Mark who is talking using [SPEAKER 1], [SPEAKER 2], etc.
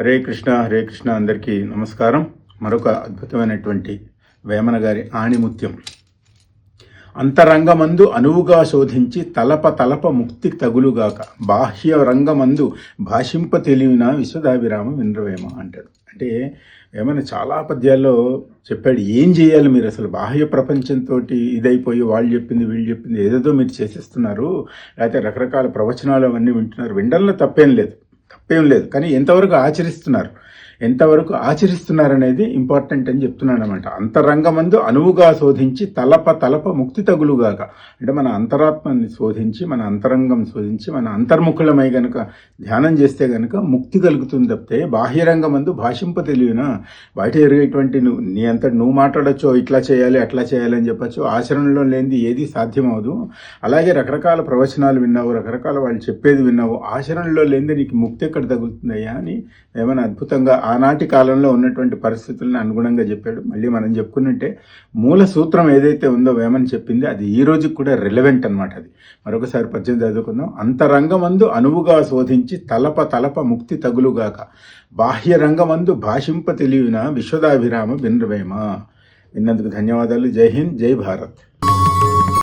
[SPEAKER 1] హరే కృష్ణ హరే కృష్ణ అందరికీ నమస్కారం. మరొక అద్భుతమైనటువంటి వేమన గారి ఆణిముత్యం. అంతరంగమందు అనువుగా శోధించి తలప తలప ముక్తి తగులుగాక బాహ్య రంగమందు భాషింప తెలివిన విశ్వదాభిరామ వినరవేమ అంటాడు. అంటే ఏమైనా చాలా పద్యాల్లో చెప్పాడు ఏం చేయాలి మీరు అసలు? బాహ్య ప్రపంచంతో ఇదైపోయి వాళ్ళు చెప్పింది వీళ్ళు చెప్పింది ఏదేదో మీరు చేసేస్తున్నారు. లేకపోతే రకరకాల ప్రవచనాలు అవన్నీ వింటున్నారు. వినడంలో తప్పేం లేదు. తప్పేం లేదు. కానీ ఎంతవరకు ఆచరిస్తున్నారు? ఎంతవరకు ఆచరిస్తున్నారనేది ఇంపార్టెంట్ అని చెప్తున్నాను అనమాట అంతరంగమందు అనువుగా శోధించి తలప తలప ముక్తి తగులుగాక. అంటే మన అంతరాత్మని శోధించి మన అంతరంగం శోధించి మన అంతర్ముఖులమై గనుక ధ్యానం చేస్తే గనుక ముక్తి కలుగుతుంది తప్పితే బాహ్యరంగమందు భాషింప తెలియనా బయట జరిగేటువంటి నువ్వు నీ అంత నువ్వు మాట్లాడచ్చో ఇట్లా చేయాలి అట్లా చేయాలి అని చెప్పచ్చు ఆచరణలో లేనిది ఏది సాధ్యమవదు అలాగే రకరకాల ప్రవచనాలు విన్నావు రకరకాల వాళ్ళు చెప్పేది విన్నావు ఆచరణలో లేనిది నీకు ముక్తి ఎక్కడ తగులుతుందయ్యా అని ఏమైనా అద్భుతంగా ఆనాటి కాలంలో ఉన్నటువంటి పరిస్థితులను అనుగుణంగా చెప్పాడు. మళ్ళీ మనం చెప్పుకున్నట్టే మూల సూత్రం ఏదైతే ఉందో వేమని చెప్పింది అది ఈ రోజుకి కూడా రిలవెంట్ అనమాట అది. మరొకసారి పద్యం చదువుకుందాం. అంతరంగమందు అనువుగా శోధించి తలప తలప ముక్తి తగులుగాక బాహ్య రంగమందు భాషింప తెలివిన విశ్వదాభిరామ వినరవేమ విన్నందుకు ధన్యవాదాలు. జై హింద్ జై భారత్.